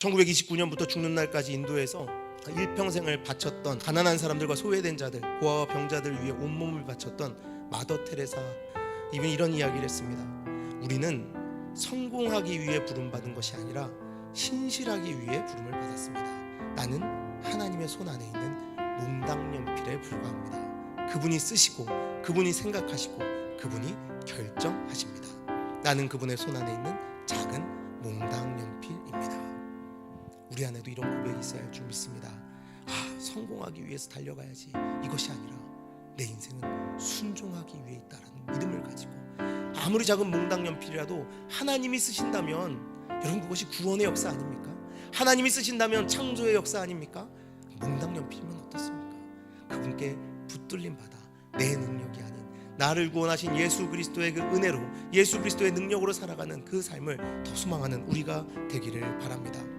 1929년부터 죽는 날까지 인도에서 일평생을 바쳤던 가난한 사람들과 소외된 자들, 고아와 병자들 위해 온몸을 바쳤던 마더 테레사 이분이 이런 이야기를 했습니다. 우리는 성공하기 위해 부름받은 것이 아니라 신실하기 위해 부름을 받았습니다. 나는 하나님의 손 안에 있는 몽당 연필에 불과합니다. 그분이 쓰시고 그분이 생각하시고 그분이 결정하십니다. 나는 그분의 손 안에 있는 작은 몽당연필입니다. 우리 안에도 이런 고백이 있어야 할 줄 믿습니다. 아, 성공하기 위해서 달려가야지. 이것이 아니라 내 인생은 순종하기 위해 있다라는 믿음을 가지고 아무리 작은 몽당 연필이라도 하나님이 쓰신다면 여러분 그것이 구원의 역사 아닙니까? 하나님이 쓰신다면 창조의 역사 아닙니까? 몽당 연필이면 어떻습니까? 그분께 붙들림 받아 내 능력이 아닌 나를 구원하신 예수 그리스도의 그 은혜로 예수 그리스도의 능력으로 살아가는 그 삶을 더 소망하는 우리가 되기를 바랍니다.